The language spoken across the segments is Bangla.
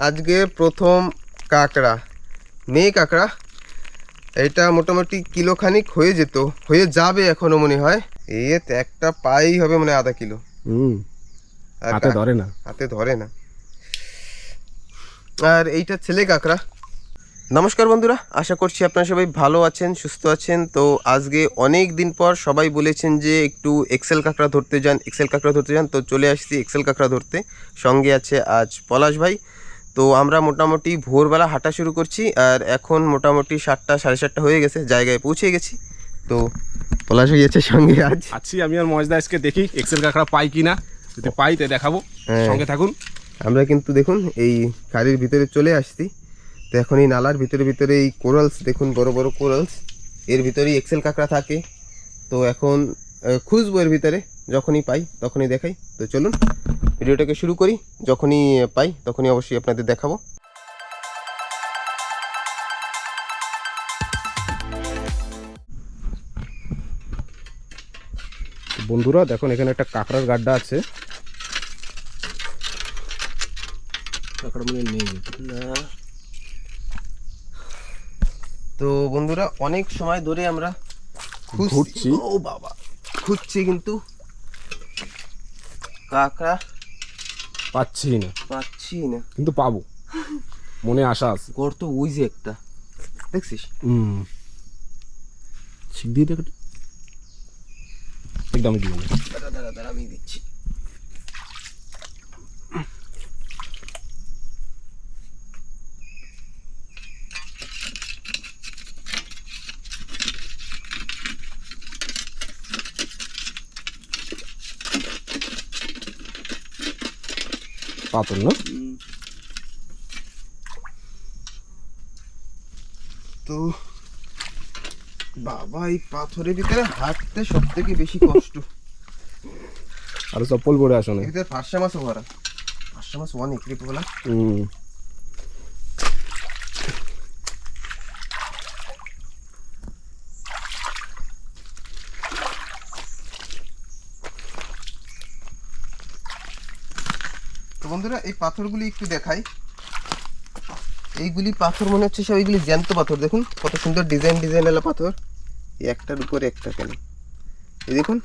আজকে প্রথম কাঁকড়া মেয়ে কাঁকড়া। এটা মোটামুটি কিলোখানিক হয়ে যেত হয়ে যাবে এখনও মনে হয়। এ একটা পাই হবে মানে আধা কিলো। হাতে ধরে না। হাতে ধরে না। আর এইটা ছেলে কাঁকড়া। নমস্কার বন্ধুরা আশা করছি আপনারা সবাই ভালো আছেন সুস্থ আছেন। তো আজকে অনেক দিন পর সবাই বলেছেন যে একটু এক্সেল কাঁকড়া ধরতে যান এক্সেল কাঁকড়া ধরতে যান। তো চলে আসছি এক্সেল কাঁকড়া ধরতে। সঙ্গে আছে আজ পলাশ ভাই। তো আমরা মোটামুটি ভোরবেলা হাঁটা শুরু করছি আর এখন মোটামুটি সাতটা সাড়ে সাতটা হয়ে গেছে জায়গায় পৌঁছে গেছি। তো পলাশ আছে সঙ্গে আজ। আছি আমি আর মজদা আজকে দেখি এক্সেল কাঁকড়া পাই কিনা। যদি পাই তাই দেখাবো। হ্যাঁ। সঙ্গে থাকুন। আমরা কিন্তু দেখুন এই খাড়ির ভিতরে চলে আসছি। তো এখন এই নালার ভিতরে ভিতরে এই কোরালস দেখুন বড় বড় কোরালস এর ভিতরেই এক্সেল কাঁকড়া থাকে। তো এখন খুঁজবো এর ভিতরে যখনই পাই তখনই দেখাই। তো চলুন। ভিডিওটাকে শুরু করি যখনই পাই তখনই অবশ্যই আপনাদের দেখাবো। বন্ধুরা দেখুন এখানে একটা কাঁকড়ার গাড্ডা আছে। কাঁকড়া মানে নেই। না। তো বন্ধুরা অনেক সময় ধরে আমরা খুঁজছি ও বাবা খুঁজছি কিন্তু কাঁকড়া পাচ্ছি না। পাচ্ছি না। কিন্তু পাবো। মনে আশা আছে। গর্ত ওই যে একটা। দেখছিস? হুম। ঠিক দিয়ে দেখ একদম দিই দাঁড়া দাঁড়া দাঁড়া আমি দিচ্ছি। পাতন না তো বাবা এই পাথরের ভিতরে হাঁটতে সব থেকে বেশি কষ্ট। আর চপ্পল পরে আসো না ভিতরে ফার্স্ট মাছও ভরা ফার্স্ট মাছ অনেক রে বলা হুম তো বন্ধুরা এই পাথরগুলি একটু দেখাই। এইগুলি পাথর মনে হচ্ছে সব এইগুলি জ্যান্ত পাথর। দেখুন কত সুন্দর ডিজাইন ডিজাইন ডিজাইনওয়ালা পাথর। এই একটার উপরে একটা কেন? এই দেখুন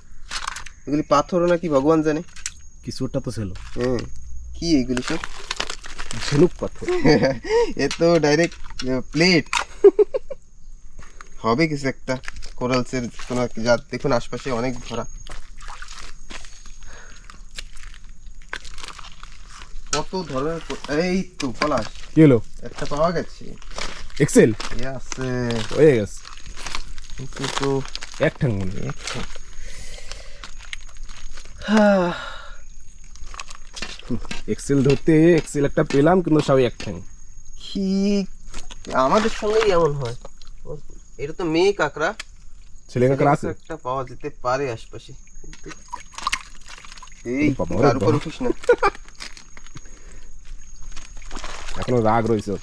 এগুলি পাথরও নাকি ভগবান জানে। কিছুটা তো ছিল। হ্যাঁ কি এইগুলি সব? ঝিনুক পাথর। এ তো ডাইরেক্ট প্লেট হবে কিছু একটা। কোরালসের কোনো জাত দেখুন আশপাশে অনেক ভরা। কত ধরনের এই তো পলাশ। কি হলো? একটা পাওয়া গেছে। এক্সেল এ হয়ে গেছে। কিন্তু তো এক ঠ্যাং মনে এক্সেল ধরতে এক্সেল একটা পেলাম কিন্তু সবাই এক ঠ্যাং। কি? আমাদের সঙ্গেই এমন হয়। এটা তো মেয়ে কাকড়া। ছেলে কাঁকড়া আছে? একটা পাওয়া যেতে পারে আশপাশে। এই বাবা, উপর উঠিস না। এখনও রাগ রয়েছে।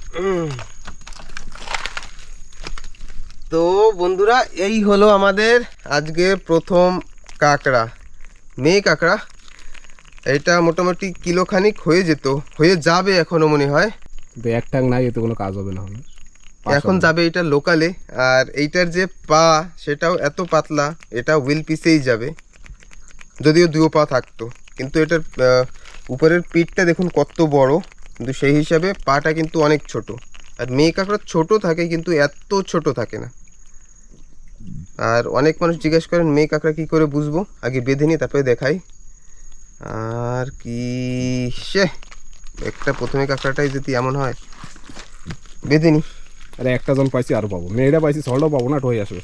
তো বন্ধুরা এই হলো আমাদের আজকে প্রথম কাঁকড়া মেয়ে কাঁকড়া। এটা মোটামুটি কিলোখানিক হয়ে যেত হয়ে যাবে এখনও মনে হয়। কিন্তু এক নাই এতে কোনো কাজ হবে না এখন যাবে এটা লোকালে আর এইটার যে পা সেটাও এত পাতলা এটা হুইল পিসেই যাবে। যদিও দুও পা থাকতো কিন্তু এটার উপরের পিঠটা দেখুন কত বড়। কিন্তু সেই হিসাবে পাটা কিন্তু অনেক ছোট। আর মেয়ে কাঁকড়া ছোট থাকে কিন্তু এত ছোট থাকে না। আর অনেক মানুষ জিজ্ঞেস করেন মেয়ে কাঁকড়া কী করে বুঝব? আগে বেঁধে নিই তারপরে দেখাই। আর কি সে একটা প্রথমে কাঁকড়াটাই যদি এমন হয় বেঁধে নিই। আরে একটা জন পাইছি আরও পাবো। মেয়েরা পাইছি ছটা পাবো না হয়ে আসবে।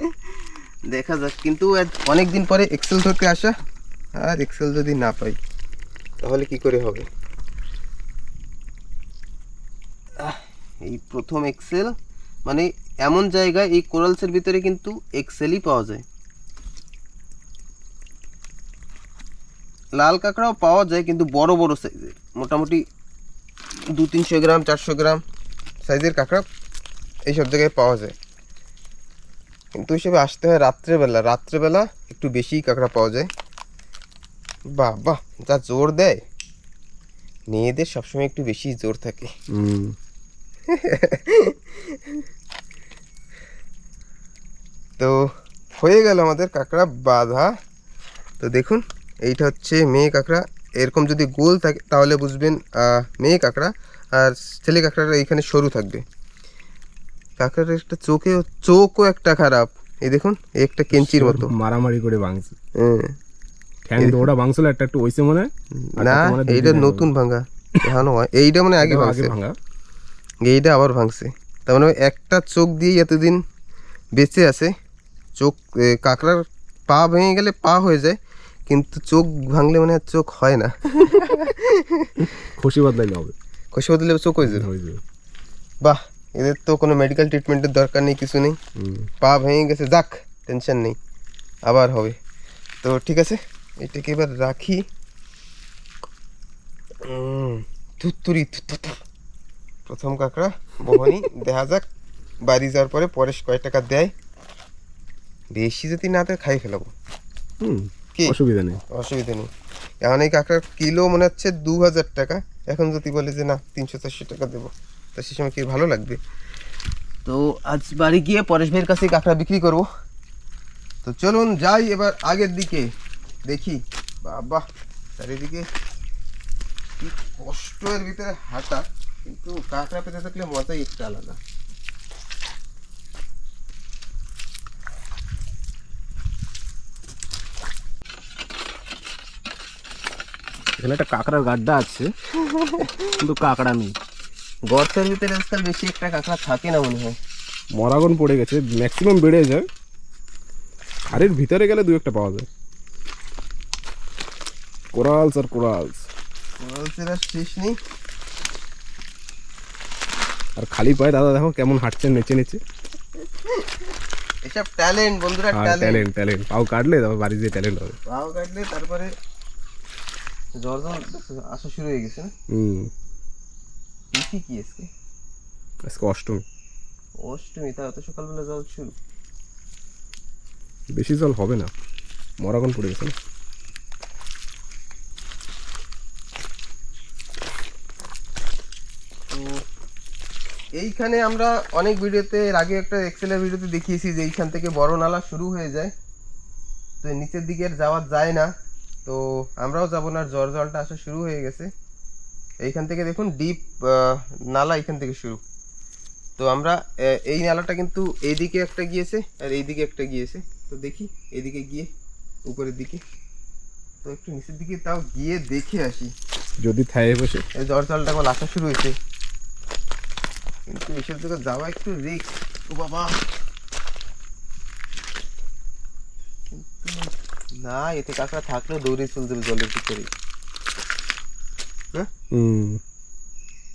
দেখা যাক। কিন্তু অনেক দিন পরে এক্সেল ধরতে আসা। আর এক্সেল যদি না পাই তাহলে কি করে হবে? এই প্রথম এক্সেল মানে এমন জায়গায় এই কোরালসের ভিতরে কিন্তু এক্সেলই পাওয়া যায়। লাল কাঁকড়াও পাওয়া যায়, কিন্তু বড় বড় সাইজের মোটামুটি দু তিনশো গ্রাম, চারশো গ্রাম সাইজের কাঁকড়া এইসব জায়গায় পাওয়া যায়। কিন্তু হিসেবে আসতে হয় রাত্রেবেলা। রাত্রেবেলা একটু বেশিই কাঁকড়া পাওয়া যায়। বাহ বাহ, যা জোর দেয়। মেয়েদের সবসময় একটু বেশি জোর থাকে। হুম। তো হয়ে গেল আমাদের কাঁকড়া বাঁধা। তো দেখুন এইটা হচ্ছে মেয়ে কাঁকড়া। এরকম যদি গোল থাকে তাহলে বুঝবেন মেয়ে কাঁকড়া আর ছেলে কাঁকড়াটা এইখানে সরু থাকবে। কাঁকড়ার একটা চোখে চোখও একটা খারাপ। এই দেখুন একটা কেঞ্চির মতো। মারামারি করে ভাঙছে। হ্যাঁ। ঠ্যাং ভাঙছিল একটা একটু ওইসে মনে হয়। না এইটা নতুন ভাঙা। এখনও এইটা মানে আগে আগে ভাঙছে। ভাঙা। এইটা আবার ভাঙছে। তার মানে ওই একটা চোখ দিয়েই এতদিন বেঁচে আছে চোখ কাঁকড়ার পা ভেঙে গেলে পা হয়ে যায় কিন্তু চোখ ভাঙলে মানে চোখ হয় না। খুশি বদলাইলে হবে। কষে বদলে চোখ হয়ে যাবে। হয়ে যাবে। বাহ এদের তো কোনো মেডিকেল ট্রিটমেন্টের দরকার নেই কিছু নেই। পা ভেঙে গেছে যাক টেনশন নেই। আবার হবে। তো ঠিক আছে এটাকে এবার রাখি। উম, থুত্তুরি থুত্তুতু। প্রথম কাঁকড়া বহনি দেখা যাক বাড়ি যাওয়ার পরে পরেশ কয় টাকা দেয়। বেশি যদি না দেয় খাই ফেলাবো। হুম কি? অসুবিধা নেই। অসুবিধা নেই। এখন এই কাঁকড়ার কিলো মনে হচ্ছে দু হাজার টাকা। এখন যদি বলে যে না তিনশো চারশো টাকা দেবো তা সে সময় কি ভালো লাগবে? তো আজ বাড়ি গিয়ে পরেশ ভাইয়ের কাছে কাঁকড়া বিক্রি করব। তো চলুন যাই এবার আগের দিকে। দেখি। বাবা চারিদিকে কি কষ্ট ভিতরে হাঁটা। কিন্তু কাঁকড়া পেতে থাকলে মজাই একটু আলাদা। এখানে একটা কাঁকড়ার গাড্ডা আছে কিন্তু কাঁকড়া নেই। গর্তের ভিতরে আজকাল বেশি একটা কাঁকড়া থাকে না মনে হয়। মরাগন পড়ে গেছে ম্যাক্সিমাম বেড়ে যায়। খাড়ির ভিতরে গেলে দু একটা পাওয়া যায়। কোরালস আর কোরালস। কোরালসের আর শেষ নেই। আর খালি পায়ে দাদা দেখো কেমন হাঁটছেন নেচে নেচে। এসব ট্যালেন্ট বন্ধুরা ট্যালেন্ট ট্যালেন্ট পাও কাটলে তারপর বাড়ি দিয়ে ট্যালেন্ট হবে। পাও কাটলে তারপরে জ্বর আসা শুরু হয়ে গেছে না? হুম। তিথি কি আজকে? আজকে অষ্টমী। অষ্টমী তা অত সকালবেলা জল শুরু। বেশি জল হবে না। মরাগন পড়ে গেছে না তো এইখানে আমরা অনেক ভিডিওতে এর আগে একটা এক্সেলের ভিডিওতে দেখিয়েছি যে এইখান থেকে বড় নালা শুরু হয়ে যায়। তো নিচের দিকে আর যাওয়া যায় না। তো আমরাও যাব না জ্বর জলটা আসা শুরু হয়ে গেছে। এইখান থেকে দেখুন ডিপ নালা এইখান থেকে শুরু। তো আমরা এই নালাটা কিন্তু এইদিকে একটা গিয়েছে আর এইদিকে একটা গিয়েছে। তো দেখি এদিকে গিয়ে উপরের দিকে। তো একটু নিচের দিকে তাও গিয়ে দেখে আসি। যদি থায়ে বসে। জ্বর জলটা এখন আসা শুরু হয়েছে। কিন্তু এসব জায়গায় যাওয়া একটু রিস্ক ও বাবা। না এতে কাঁকড়া থাকলেও দৌড়ে চলতে জলের ভিতরে হ্যাঁ? হুম।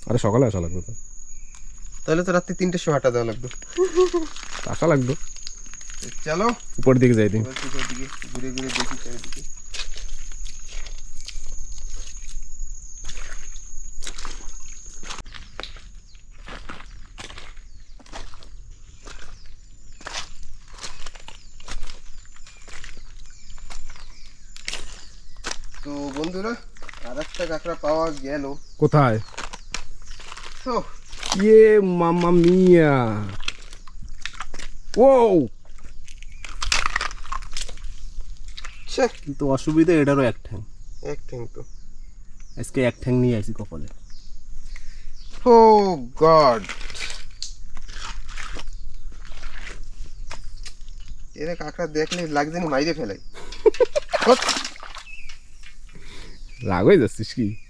আরে সকালে আসা লাগবে তো। তাহলে তো রাত্রি তিনটের সময় হাঁটা দেওয়া লাগবে। আসা লাগবে। চলো। উপর দিকে যাই দিন। ঘুরে ঘুরে দেখি চারিদিকে তো বন্ধুরা আর একটা কাঁকড়া পাওয়া গেল। কোথায়? ইয়ে মামা মিয়া। ও কিন্তু অসুবিধা এটারও এক ঠ্যাং। এক ঠ্যাং তো। আজকে এক ঠ্যাং নিয়ে আসি কপালে। Oh God. এরা কাঁকড়া দেখলে লাগছে না মাইরে ফেলাই। রাগ হয়ে যাচ্ছিস কি?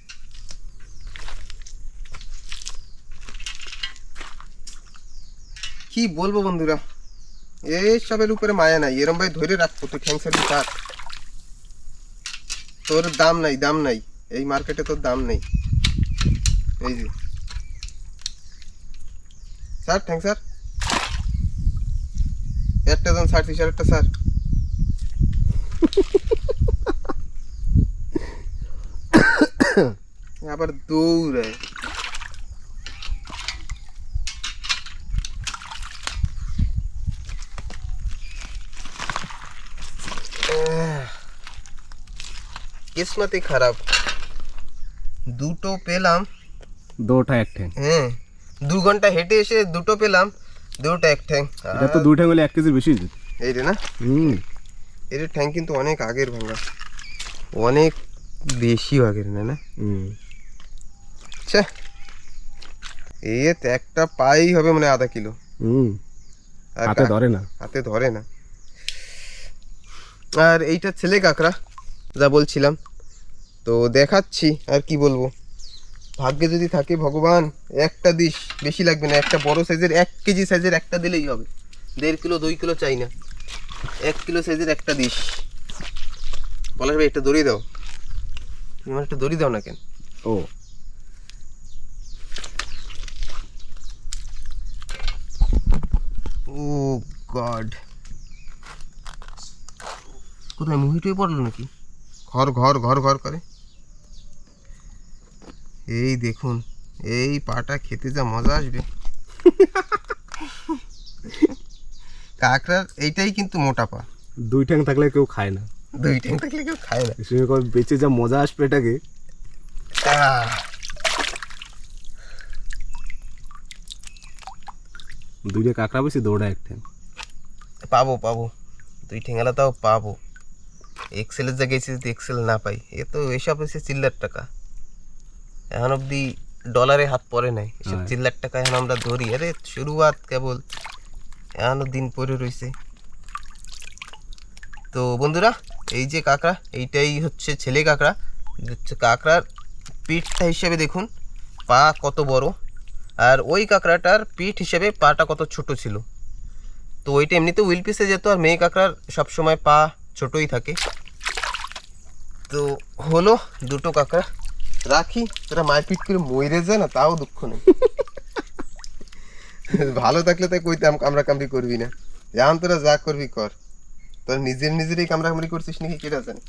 কি বলব বন্ধুরা? এসবের উপরে মায়া নাই এরম ভাই ধরে রাখব তুই ঠ্যাংসার কাট তোর দাম নাই দাম নাই এই মার্কেটে তোর দাম নেই। এই যে। Sir thank sir. একটা জন ষাট তিরিশ একটা স্যার। আবার দৌড়ায়। কিসমতই খারাপ। দুটো পেলাম। দুটা এক ঠ্যাং। হ্যাঁ দু ঘণ্টা হেঁটে এসে দুটো পেলাম দুটো এক ঠ্যাং। এটা তো দুই ঠ্যাং হলে এক কেজির বেশি। এই রে না? হুম। এর ঠ্যাং কিন্তু অনেক আগের ভাঙা। অনেক বেশি আগের না না? হুম। আচ্ছা এই তো একটা পাই হবে মানে আধা কিলো। হুম। হাতে ধরে না। হাতে ধরে না। আর এইটা ছেলে কাঁকড়া যা বলছিলাম। তো দেখাচ্ছি আর কি বলব? ভাগ্যে যদি থাকে ভগবান একটা দিস বেশি লাগবে না একটা বড় সাইজের এক কেজি সাইজের একটা দিলেই হবে। দেড় কিলো দুই কিলো চাই না। এক কিলো সাইজের একটা দিস বলার ভাই একটা দড়ি দাও। তুমি আমার একটা দড়ি দাও না কেন? ও। Oh God. কোথায় মুহি টুয়ে পড়ল নাকি? ঘর ঘর ঘর ঘর করে। এই দেখুন এই পাটা খেতে যা মজা আসবে। কাঁকড়ার এইটাই কিন্তু মোটা পা। দুই ঠ্যাং থাকলে কেউ খায় না। দুই ট্যাং থাকলে কেউ খায় না। সে বেঁচে যা মজা আসবে এটাকে। দুইটা কাঁকড়া বেশি দৌড়া এক ঠ্যাং। পাবো পাবো। দুই ঠেঙ্গালা তাও পাবো। এক্সেলের জায়গায় এসে যদি এক্সেল না পাই এ তো এসব এসে চিল্লার টাকা। এখন অবধি ডলারে হাত পড়ে নাই। এসব হ্যাঁ। চিল্লার টাকা এখন আমরা ধরি। আরে শুরুয়াত কেবল। এখনও দিন পরে রইছে। তো বন্ধুরা এই যে কাঁকড়া এইটাই হচ্ছে ছেলে কাঁকড়া। হচ্ছে কাঁকড়ার পিঠটা হিসেবে দেখুন পা কত বড়। আর ওই কাঁকড়াটার পিঠ হিসেবে পাটা কত ছোট ছিল। তো ওইটা এমনিতে উইল পিসে যেত আর মেয়ে কাঁকড়ার সবসময় পা ছোটই থাকে। তো হলো দুটো কাঁকড়া। রাখি তোরা মারপিট করে মরে যায় না তাও দুঃখ নেই। ভালো থাকলে তাই কইতাম কামড়া কামড়ি করবি না। জান তোরা যা করবি কর। তোর নিজের নিজেরই কামড়া কামড়ি করছিস নাকি কেটা জানে?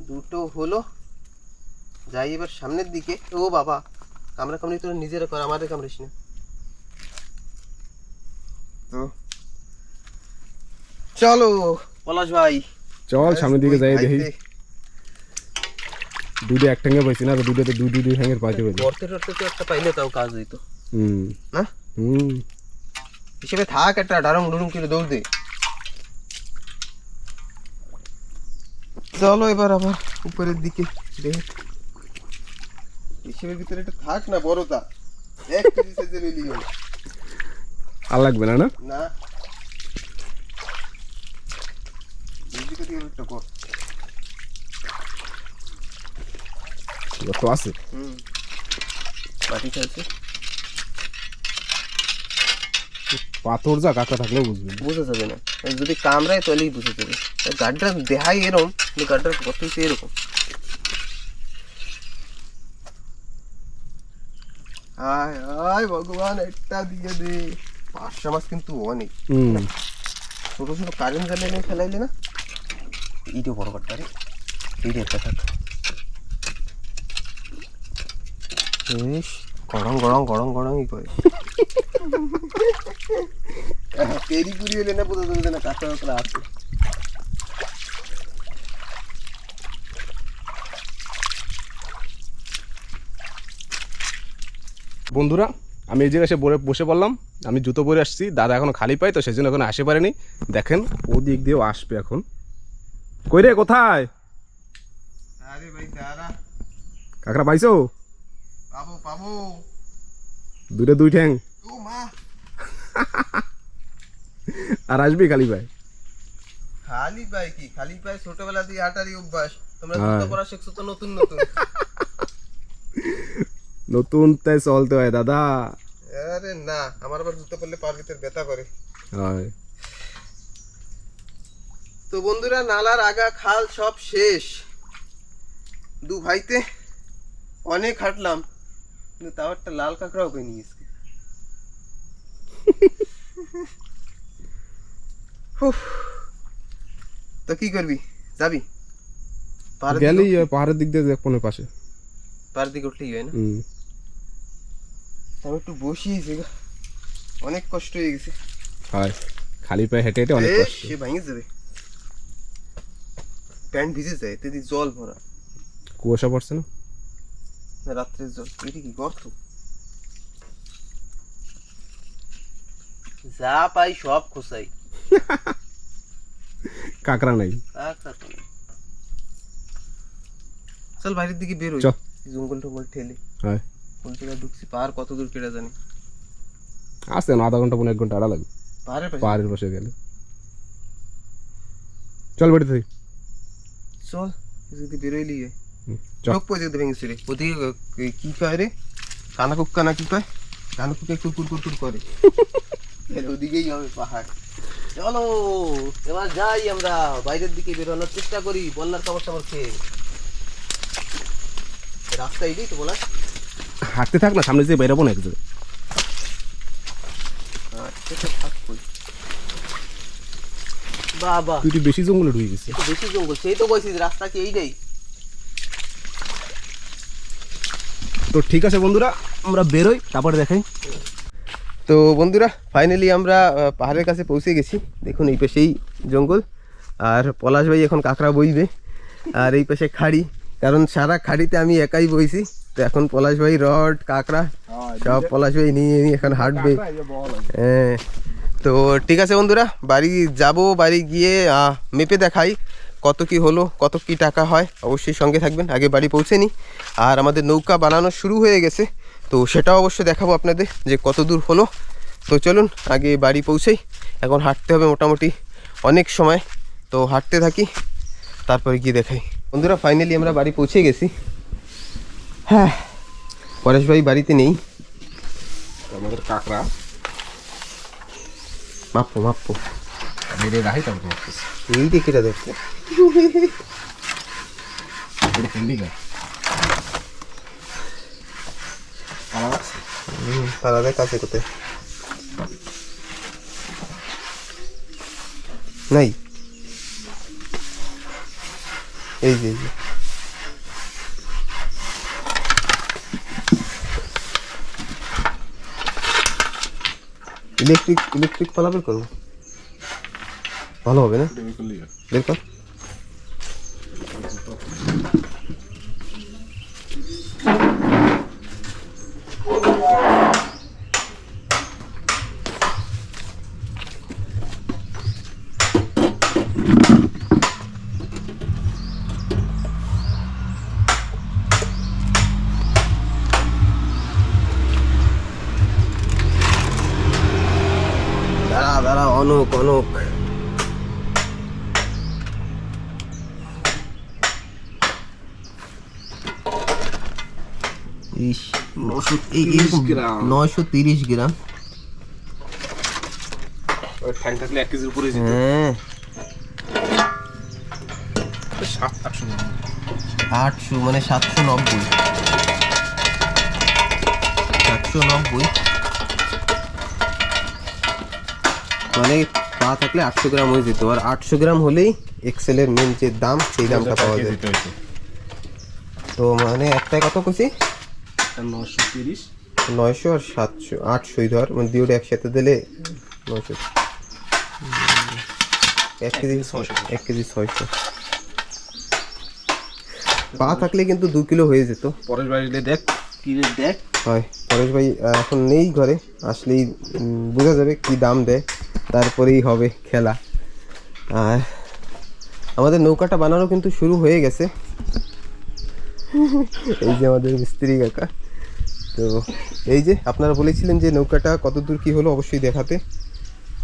দুটো হলো, যাই এবার সামনের দিকে। ও বাবা, কামড়া কামড়ি তোরা নিজেরা কর, আমাদের কামড়িস না। তো, চলো। পলাশ ভাই। চল সামনের দিকে যাই দেখি। দুটো এক ঠ্যাঙ্গে পাইছি না দুটোতে দুই দুই দুই ঠ্যাঙ্গের পাইতে পারি গর্তে টর্তে তো একটা পাইলে তাও কাজ হইতো হুম। না? হুম। হিসেবে থাক একটা ডারং ডুরুং করে দৌড় দে। চলো এবার আবার উপরের দিকে দেখ হিসেবের ভিতরে একটা থাক না বড়টা। এক কেজি সাইজের এলি হলো আর লাগবে না না? না এদিকে দিয়ে একটা কর তো আছে হুম চাইছে পাথর যা কাঁকড়া থাকলেও বুঝবি। বোঝা যাবে না যদি কামড়ায় তাহলেই বুঝে যাবে আর গাড্ডা দেখাই এরকম কিন্তু গাড্ডার কত এরকম আয় আয় ভগবান একটা দিয়ে দে পাঁচশো মাছ কিন্তু অনেক হুম ছোটো ছোটো কারেন্ট জ্বালিয়ে ফেলাইলে না কাঠটা রে এইটা একটা থাক বেশ গরম গরম গরম গরমই করে পেরি পুরি হলে না বোঝা যাবে না কাঁচা কাঁকড়া আছে। বন্ধুরা আমি এই জায়গায় এসে বসে বসে পড়লাম। আমি জুতো পরে আসছি দাদা এখনও খালি পাই তো সেজন্য এখন আসে পারেনি। দেখেন ও দিক দিয়েও আসবে এখন। কই রে কোথায়? আরে ভাই দাঁড়া। কাকড়া পাইছো? পাবো পাবো। দুটো দুই ঠ্যাং। ও মা। আর আসবি খালি পাই খালি পায় কি? খালি পায় ছোটবেলা দিয়ে হাঁটারই অভ্যাস। তোমরা হ্যাঁ। জুতো পরা শিখছো তো নতুন নতুন। নতুন তাই চলতে হয় দাদা। আরে না আমার আবার জুতো পরলে পার ভিতর ব্যথা করে। হয়। তো বন্ধুরা নালার আগা খাল সব শেষ। দু ভাইতে অনেক হাঁটলাম কিন্তু তাও একটা লাল কাঁকড়াও পেয়ে নিয়েছে। তো কি করবি? যাবি? গেলেই পাহাড়ের দিক দিয়ে দেখ কোনে পাশে। পাহাড়ের দিকে উঠলেই হয় না? আমি একটু বসিয়েছি অনেক কষ্ট হয়ে গেছে। হয়। খালি পায়ে হেঁটে হেঁটে অনেক কষ্ট। সে ভেঙে যাবে। প্যান্ট ভিজে যায় এতে জল ভরা। কুয়াশা পড়ছে না? না রাত্রের জল। এটা কি গর্ত? যা পাই সব খোসাই। কাঁকড়া নাই। চল বাইরের দিকে বেরোই চল। জঙ্গল টঙ্গল ঠেলে। হ্যাঁ। কোন জায়গায় ঢুকছি পাহাড় কত দূর কেটে জানি। আসতে না আধা ঘণ্টা পনেরো এক ঘণ্টা আড়া লাগবে পাহাড়ের পাশে? পাহাড়ের পাশে গেলে। চল বাড়িতে থাকি চল যদি বেরোইলি চোখ পয়সা রে ওদিকে কি কয় রে কানা কুক্কা না কি কয় কানা কুক্কা কুরকুর কুরকুর করে ওদিকেই হবে পাহাড় চলো এবার যাই আমরা বাইরের দিকে বেরোনোর চেষ্টা করি বন্যার খবর টবর খেয়ে রাস্তা এটাই তো বলা হাঁটতে থাক না সামনে দিয়ে বেরোবো না এক জায়গায় আচ্ছা থাকবই বাবা। তুই একটু বেশি জঙ্গলে ঢুকে গেছিস বেশি জঙ্গল সেই তো বলছিস রাস্তা কি এইটাই তো ঠিক আছে বন্ধুরা আমরা বেরোই তারপরে দেখাই। তো বন্ধুরা ফাইনালি আমরা পাহাড়ের কাছে পৌঁছে গেছি। দেখুন এই পাশেই জঙ্গল। আর পলাশ ভাই এখন কাঁকড়া বইবে আর এই পাশে খাড়ি। কারণ সারা খাড়িতে আমি একাই বইছি। তো এখন পলাশ ভাই রড কাঁকড়া সব পলাশ ভাই নিয়ে নিয়ে এখন হাঁটবে। হ্যাঁ। তো ঠিক আছে বন্ধুরা, বাড়ি যাব, বাড়ি গিয়ে মেপে দেখাই কত কি হলো, কত কি টাকা হয়। অবশ্যই সঙ্গে থাকবেন, আগে বাড়ি পৌঁছে নিই আর আমাদের নৌকা বানানো শুরু হয়ে গেছে, তো সেটাও অবশ্যই দেখাবো আপনাদের যে কত দূর হলো। তো চলুন, আগে বাড়ি পৌঁছেই। এখন হাঁটতে হবে মোটামুটি অনেক সময়, তো হাঁটতে থাকি, তারপরে গিয়ে দেখাই। বন্ধুরা ফাইনালি আমরা বাড়ি পৌঁছে গেছি। হ্যাঁ পরেশ ভাই বাড়িতে নেই। আমাদের কাঁকড়া। মাপ্পো মাপ্পো বেরিয়ে রাখি তারপর করতেছি এই দেখে এটা দেখছে এটা ফেললি গা পালা রাখছি তারা কাছে কোথায় নাই এই যে এই যে ইলেকট্রিক ইলেকট্রিক পালাবে করব। ভালো হবে না? বের কর। নয়শো তিরিশ গ্রাম। ওই ঠ্যাং থাকলে এক কেজির উপরে হ্যাঁ। সাত আটশো মানে সাতশো নব্বই। সাতশো নব্বই। মানে পা থাকলে আটশো গ্রাম হয়ে যেত। আর আটশো গ্রাম হলেই এক্সেলের মেন যে দাম সেই দামটা পাওয়া যায়। তো মানে একটাই কত খুশি নশো তিরিশ। নয়শো আর সাতশো আটশোই ধর মানে দুটো একসাথে দিলে নয়শো। এক কেজি ছয়শো। এক কেজি ছয়শো। পা থাকলে কিন্তু দু কিলো হয়ে যেত। পরের বাড়িতে দেখ দেখ। হয় পরেশ ভাই এখন নেই ঘরে আসলেই বোঝা যাবে কি দাম দেয় তারপরেই হবে খেলা। আর আমাদের নৌকাটা বানানো কিন্তু শুরু হয়ে গেছে। এই যে আমাদের মিস্ত্রি কাকা। তো এই যে আপনারা বলেছিলেন যে নৌকাটা কত দূর কী হলো অবশ্যই দেখাতে।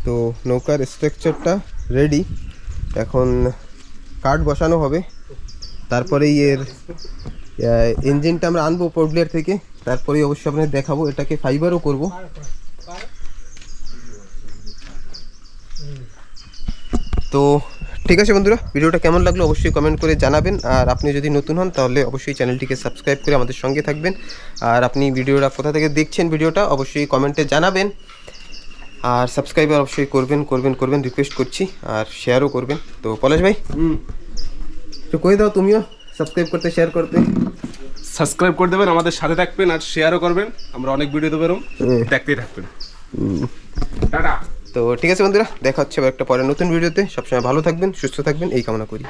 তো নৌকার স্ট্রাকচারটা রেডি। এখন কাঠ বসানো হবে। তারপরেই এর ইঞ্জিনটা আমরা আনব পোর্টব্লেয়ার থেকে। তারপরেই অবশ্যই আপনাদের দেখাবো। এটাকে ফাইবারও করব। তো ঠিক আছে বন্ধুরা ভিডিওটা কেমন লাগল অবশ্যই কমেন্ট করে জানাবেন। আর আপনি যদি নতুন হন তাহলে অবশ্যই চ্যানেলটিকে সাবস্ক্রাইব করে আমাদের সঙ্গে থাকবেন। আর আপনি ভিডিওটা কোথা থেকে দেখছেন ভিডিওটা অবশ্যই কমেন্টে জানাবেন। আর সাবস্ক্রাইবার অবশ্যই করবেন করবেন করবেন রিকোয়েস্ট করছি। আর শেয়ারও করবেন। তো পলাশ ভাই তো কই দাও তুমিও সাবস্ক্রাইব করতে শেয়ার করতে। সাবস্ক্রাইব করে দেবেন আমাদের সাথে থাকবেন আর শেয়ারও করবেন। আমরা অনেক ভিডিও দেবো দেখতেই থাকবেন। টাটা। তো ঠিক আছে বন্ধুরা, দেখা হচ্ছে আবার একটা পরে নতুন ভিডিওতে। সবসময় ভালো থাকবেন, সুস্থ থাকবেন, এই কামনা করি।